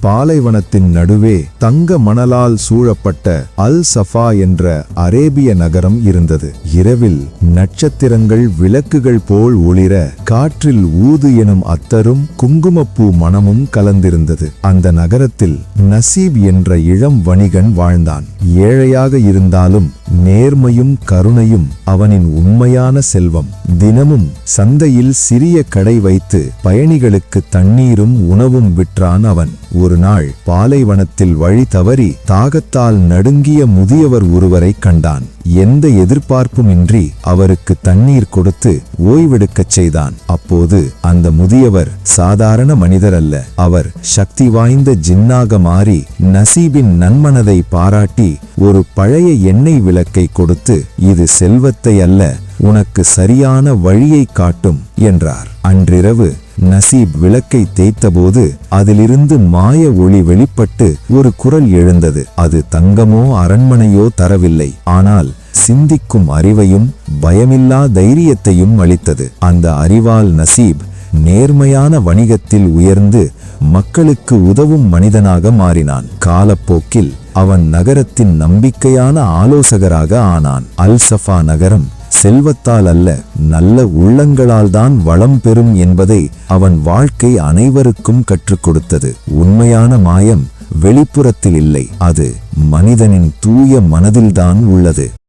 பாலைவனத்தின் நடுவே தங்க மணலால் சூழப்பட்ட அல் சஃபா என்ற அரேபிய நகரம் இருந்தது. இரவில் நட்சத்திரங்கள் விளக்குகள் போல் ஒளிர காற்றில் ஊது எனும் அத்தரும் குங்குமப்பூ மணமும் கலந்திருந்தது. அந்த நகரத்தில் நசீப் என்ற இளம் வணிகன் வாழ்ந்தான். ஏழையாக இருந்தாலும் நேர்மையும் கருணையும் அவனின் உண்மையான செல்வம். தினமும் சந்தையில் சிறிய கடை வைத்து பயணிகளுக்கு தண்ணீரும் உணவும் விற்றான் அவன். ஒரு நாள் பாலைவனத்தில் வழி தவறி தாகத்தால் நடுங்கிய முதியவர் ஒருவரை கண்டான். எந்த எதிர்பார்ப்புமின்றி அவருக்கு தண்ணீர் கொடுத்து ஓய்வெடுக்கச் செய்தான். அப்போது அந்த முதியவர் சாதாரண மனிதர் அல்ல அவர் சக்தி வாய்ந்த ஜின்னாக மாறி நசீபின் நன்மனதை பாராட்டி ஒரு பழைய எண்ணெய் விளக்கை கொடுத்து இது செல்வத்தை அல்ல உனக்கு சரியான வழியை காட்டும் என்றார். அன்றிரவு நசீப் விளக்கை தேய்த்தபோது அதிலிருந்து மாய ஒளி வெளிப்பட்டு ஒரு குரல் எழுந்தது. அது தங்கமோ அரண்மனையோ தரவில்லை. ஆனால் சிந்திக்கும் அறிவையும் பயமில்லா தைரியத்தையும் அளித்தது. அந்த அறிவால் நசீப் நேர்மையான வணிகத்தில் உயர்ந்து மக்களுக்கு உதவும் மனிதனாக மாறினான். காலப்போக்கில் அவன் நகரத்தின் நம்பிக்கையான ஆலோசகராக ஆனான். அல்சஃபா நகரம் செல்வத்தால் அல்ல நல்ல உள்ளங்களால் தான் வளம் பெறும் என்பதை அவன் வாழ்க்கை அனைவருக்கும் கற்றுக் கொடுத்தது. உண்மையான மாயம் வெளிப்புறத்தில் இல்லை அது மனிதனின் தூய மனதில்தான் உள்ளது.